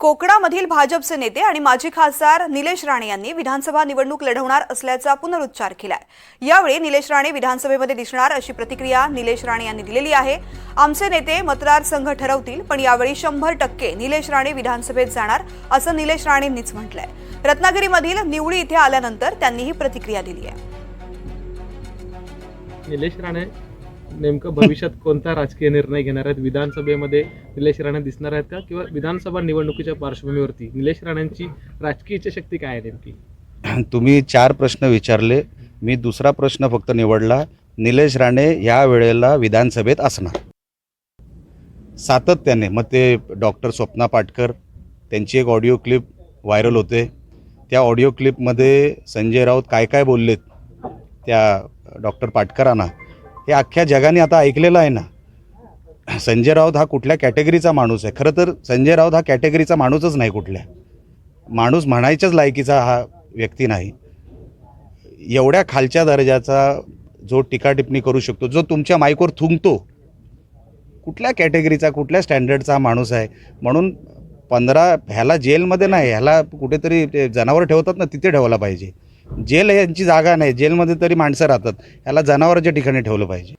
कोकणामधील भाजपचे नेते आणि माजी खासदार निलेश राणे यांनी विधानसभा निवडणूक लढवणार असल्याचा पुनरुच्चार केलाय. यावेळी निलेश राणे विधानसभेमध्ये दिसणार अशी प्रतिक्रिया निलेश राणे यांनी दिलेली आहे. आमचे नेते मतदारसंघ ठरवतील पण यावेळी शंभर टक्के निलेश राणे विधानसभेत जाणार असं निलेश राणेंनीच म्हटलंय. रत्नागिरीमधील निवडी इथे आल्यानंतर त्यांनी ही प्रतिक्रिया दिली आहे. निलेश राणे नेमकं भविष्यात कोणता राजकीय निर्णय घेणार आहेत? विधानसभेमध्ये निलेश राणे दिसणार आहेत का? किंवा विधानसभा निवडणुकीच्या पार्श्वभूमीवरती निलेश राणेंची राजकीय इच्छाशक्ती काय आहे नेमकी? तुम्ही चार प्रश्न विचारले. मी दुसरा प्रश्न फक्त निवडला. निलेश राणे या वेळेला विधानसभेत असणार. सातत्याने मग ते डॉक्टर स्वप्ना पाटकर त्यांची एक ऑडिओ क्लिप व्हायरल होते. त्या ऑडिओ क्लिपमध्ये संजय राऊत काय काय बोललेत त्या डॉक्टर पाटकरांना हे अख्ख्या जगाने आता ऐकलेलं आहे ना. संजय राऊत हा कुठल्या कॅटेगरीचा माणूस आहे? खरं तर संजय राऊत हा कॅटेगरीचा माणूसच नाही कुठल्या. माणूस म्हणायच्याच लायकीचा हा व्यक्ती नाही. एवढ्या खालच्या दर्जाचा जो टीकाटिप्पणी करू शकतो जो तुमच्या माईकवर थुंकतो कुठल्या कॅटेगरीचा कुठल्या स्टँडर्डचा माणूस आहे? म्हणून पंधरा ह्याला जेलमध्ये नाही ह्याला कुठेतरी ते जनावर ठेवतात ना तिथे ठेवायला पाहिजे. जेल यांची जागा नाही जेलमध्ये तरी माणसं राहतात. याला जनावरांच्या ठिकाणी ठेवलं पाहिजे.